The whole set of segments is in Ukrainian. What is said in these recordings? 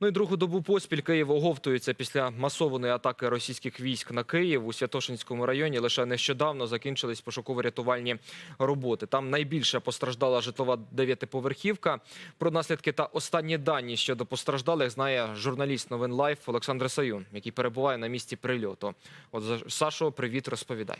Ну і другу добу поспіль Київ оговтується після масованої атаки російських військ на Київ у Святошинському районі. Лише нещодавно закінчились пошуково-рятувальні роботи. Там найбільше постраждала житлова дев'ятиповерхівка. Про наслідки та останні дані щодо постраждалих знає журналіст новин Лайф Олександр Саюн, який перебуває на місці прильоту. От Сашо, привіт, розповідай.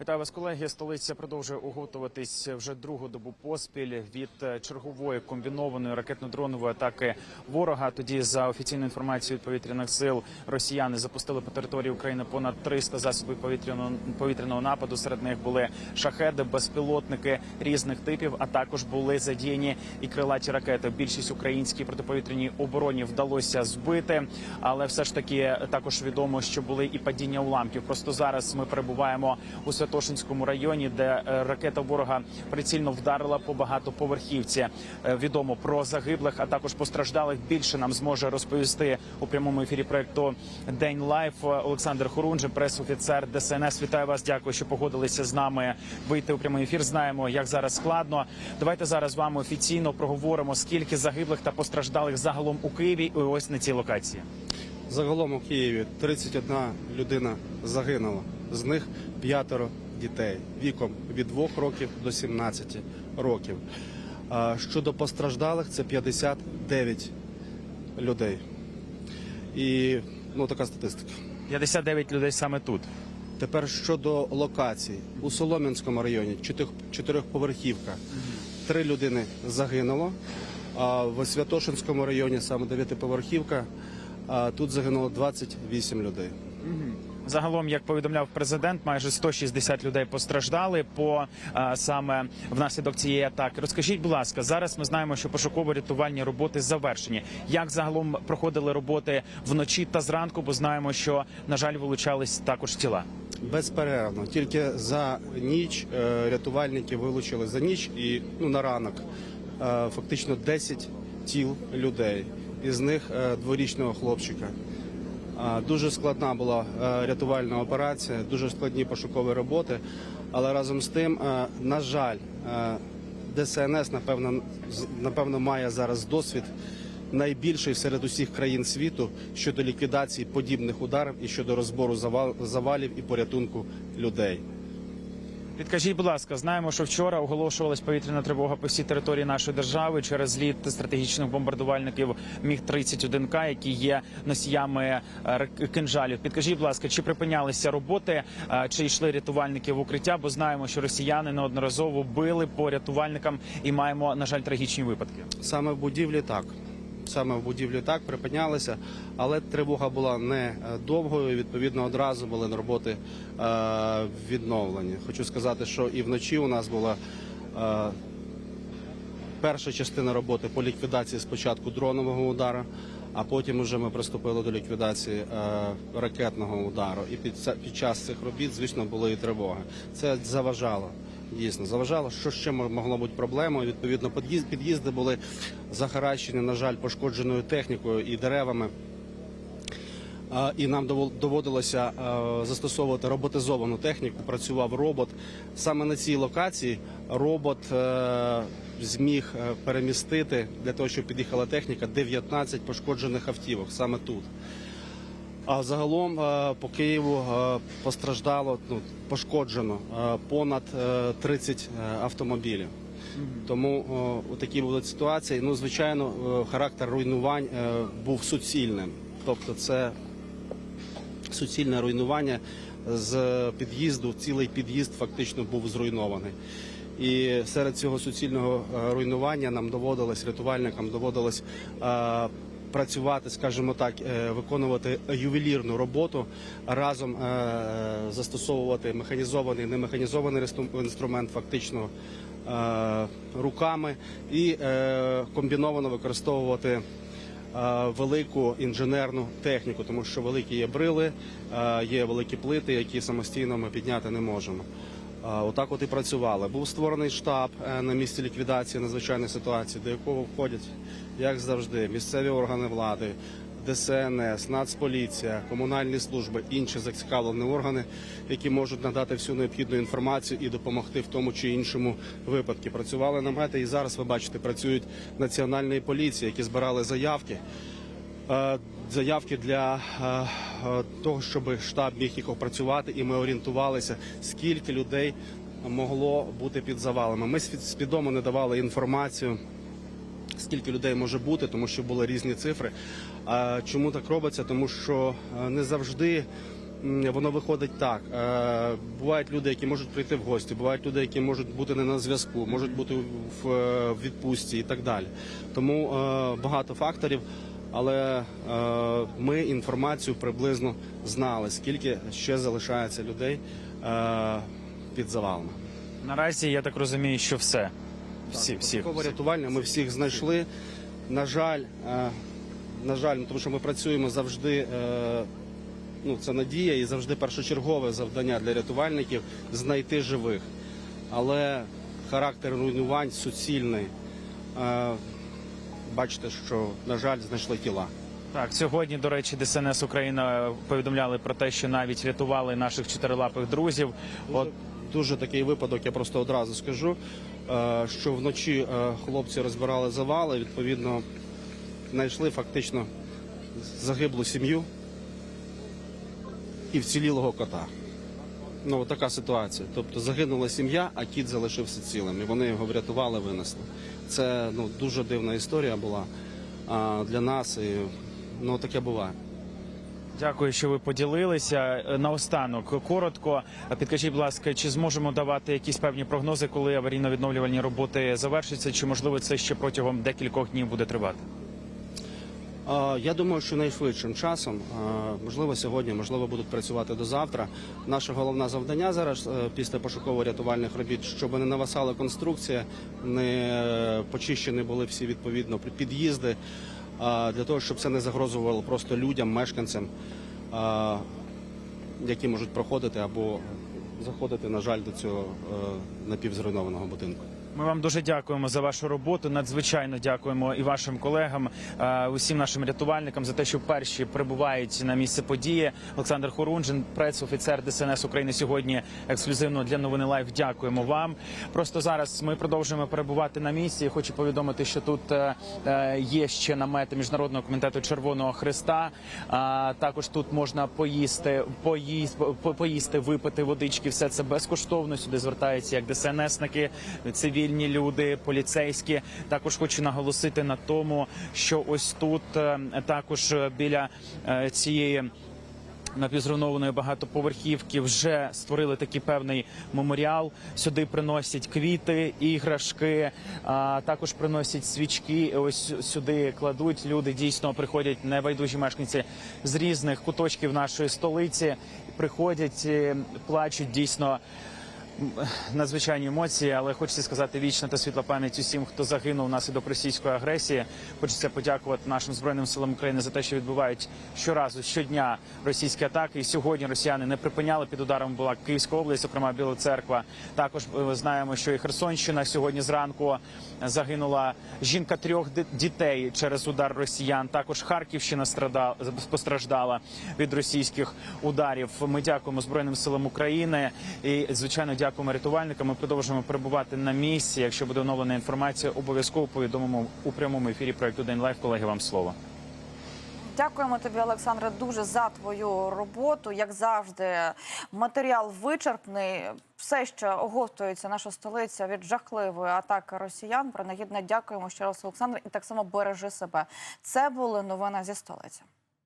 Вітаю вас, колеги. Столиця продовжує оговтуватись вже другу добу поспіль від е, чергової комбінованої ракетно-дронової атаки ворога. Тоді, за офіційною інформацією від повітряних сил, росіяни запустили по території України понад 300 засобів повітряного повітряного нападу. Серед них були шахеди, безпілотники різних типів, а також були задіяні і крилаті ракети. Більшість українській протиповітряній обороні вдалося збити, але все ж таки також відомо, що були і падіння уламків. Просто зараз ми перебуваємо у Святошинському районі, де е, ракета ворога прицільно вдарила по багатоповерхівці. Е, Відомо про загиблих, а також постраждалих. Більше нам зможе розповісти у прямому ефірі проекту День Лайф Олександр Хорунжий, прес-офіцер ДСНС. Вітаю вас. Дякую, що погодилися з нами вийти у прямий ефір. Знаємо, як зараз складно. Давайте зараз з вами офіційно проговоримо, скільки загиблих та постраждалих загалом у Києві і ось на цій локації. Загалом у Києві 31 людина загинула, з них п'ятеро дітей віком від 2 років до 17 років. Щодо постраждалих, це 59 людей. І ну така статистика. 59 людей саме тут. Тепер щодо локацій у Солом'янському районі чотирьохповерхівка. Три людини загинуло. А в Святошинському районі саме дев'ятиповерхівка. Тут загинуло 28 людей. Загалом, як повідомляв президент, майже 160 людей постраждали по а, саме внаслідок цієї атаки. Розкажіть, будь ласка, зараз ми знаємо, що пошуково-рятувальні роботи завершені. Як загалом проходили роботи вночі та зранку? Бо знаємо, що на жаль вилучались також тіла. Безперервно. Тільки за ніч е, рятувальники вилучили за ніч і ну, на ранок е, фактично 10 тіл людей, із них е, дворічного хлопчика. Дуже складна була е, рятувальна операція, дуже складні пошукові роботи. Але разом з тим, е, на жаль, е, ДСНС напевно напевно має зараз досвід найбільший серед усіх країн світу щодо ліквідації подібних ударів і щодо розбору завал- завалів і порятунку людей. Підкажіть, будь ласка, знаємо, що вчора оголошувалась повітряна тривога по всій території нашої держави через зліт стратегічних бомбардувальників Міг 31 к які є носіями е, кинжалів. Підкажіть, будь ласка, чи припинялися роботи, е, чи йшли рятувальники в укриття? Бо знаємо, що росіяни неодноразово били по рятувальникам і маємо на жаль трагічні випадки. Саме в будівлі так. Саме в будівлі так припинялися, але тривога була не е, довгою. Відповідно, одразу були роботи е, відновлені. Хочу сказати, що і вночі у нас була е, перша частина роботи по ліквідації спочатку дронового удару, а потім вже ми приступили до ліквідації ракетного удару. І під час цих робіт, звісно, були і тривоги. Це заважало. Дійсно, заважало, що ще могло бути проблемою. Відповідно, під'їз- під'їзди були захаращені, на жаль, пошкодженою технікою і деревами. І нам доводилося застосовувати роботизовану техніку. Працював робот. Саме на цій локації робот е, зміг е, перемістити для того, щоб під'їхала техніка 19 пошкоджених автівок саме тут. А загалом е, по Києву е, постраждало ну, пошкоджено е, понад е, 30 е, автомобілів. Тому о, такі були ситуації. Ну, звичайно, характер руйнувань був суцільним. Тобто, це суцільне руйнування з під'їзду, цілий під'їзд фактично був зруйнований. І серед цього суцільного руйнування нам доводилось рятувальникам доводилось працювати, скажімо так, е, виконувати ювелірну роботу, разом е, застосовувати механізований, немеханізований інструмент, фактично е, руками, і комбіновано використовувати велику інженерну техніку, тому що великі є брили, є великі плити, які самостійно ми підняти не можемо. Е, Отак от і працювали. Був створений штаб е, на місці ліквідації надзвичайної ситуації, до якого входять, як завжди, місцеві органи влади, ДСНС, Нацполіція, комунальні служби, інші зацікавлені органи, які можуть надати всю необхідну інформацію і допомогти в тому чи іншому випадку. Працювали намети, і зараз ви бачите, працюють національної поліції, які збирали заявки. Заявки для е, е, того, щоб штаб міг їх опрацювати, і ми орієнтувалися, скільки людей могло бути під завалами. Ми свід- свідомо не давали інформацію, скільки людей може бути, тому що були різні цифри. А чому так робиться? Тому що е, не завжди. Воно виходить так. Бувають люди, які можуть прийти в гості, бувають люди, які можуть бути не на зв'язку, можуть бути в відпустці і так далі. Тому багато факторів. Але е, ми інформацію приблизно знали, скільки ще залишається людей е, під завалами. Наразі я так розумію, що все. Всі, всіх. Пошукове рятувальне ми всіх знайшли. На жаль, е, на жаль, ну, тому що ми працюємо завжди. Ну, це надія і завжди першочергове завдання для рятувальників знайти живих. Але характер руйнувань суцільний. Бачите, що, на жаль, знайшли тіла. Так, сьогодні, до речі, ДСНС Україна повідомляли про те, що навіть рятували наших чотирилапих друзів. От Дуже такий випадок, я просто одразу скажу, е, що вночі е, хлопці розбирали завали, відповідно, знайшли фактично загиблу сім'ю і вцілілого кота. Ну, така ситуація. Тобто загинула сім'я, а кіт залишився цілим. І вони його врятували, винесли. Це ну, дуже дивна історія була а, для нас. І, ну, таке буває. Дякую, що ви поділилися. Е, Наостанок, коротко, підкажіть, будь ласка, чи зможемо давати якісь певні прогнози, коли аварійно-відновлювальні роботи завершаться, чи можливо це ще протягом декількох днів буде тривати? Я думаю, що найшвидшим часом, можливо, сьогодні, можливо, будуть працювати до завтра. Наше головне завдання зараз е, після пошуково-рятувальних робіт, щоб не нависала конструкція, не почищені були всі відповідно під'їзди, для того, щоб це не загрозувало просто людям, мешканцям, які можуть проходити або заходити, на жаль, до цього е, напівзруйнованого будинку. Ми вам дуже дякуємо за вашу роботу. Надзвичайно дякуємо і вашим колегам, е, усім нашим рятувальникам за те, що перші прибувають на місце події. Олександр Хорунжин, пресофіцер ДСНС України, сьогодні ексклюзивно для новини Лайв. Дякуємо вам. Просто зараз ми продовжуємо перебувати на місці. Хочу повідомити, що тут е, е, є ще намети міжнародного комітету Червоного Христа. Також тут можна поїсти, поїсти, поїсти, випити водички. Все це безкоштовно. Сюди звертаються як ДСНСники, цивільні люди, поліцейські. Також хочу наголосити на тому, що ось тут е, також біля е, цієї. Напівзруйнованої багатоповерхівки вже створили такий певний меморіал. Сюди приносять квіти, іграшки, а також приносять свічки. Ось сюди кладуть. Люди дійсно приходять небайдужі мешканці з різних куточків нашої столиці. Приходять, е, плачуть дійсно надзвичайні емоції, але хочеться сказати вічна та світла пам'ять усім, хто загинув внаслідок російської агресії. Хочеться подякувати нашим збройним силам України за те, що відбувають щоразу щодня російські атаки. І сьогодні росіяни не припиняли під ударом. Була Київська область, зокрема Біла Церква. Також е, знаємо, що і Херсонщина сьогодні зранку загинула жінка трьох дітей через удар росіян. Також Харківщина страдала постраждала від російських ударів. Ми дякуємо збройним силам України і звичайно дякуємо рятувальникам. Ми продовжуємо перебувати на місці. Якщо буде оновлена інформація, обов'язково повідомимо у прямому ефірі проекту День Лайв. Колеги, вам слово. Дякуємо тобі, Олександре, дуже за твою роботу. Як завжди, матеріал вичерпний. Все ще оговтується наша столиця від жахливої атаки росіян. Принагідно дякуємо ще раз, Олександр, і так само бережи себе. Це були новини зі столиці.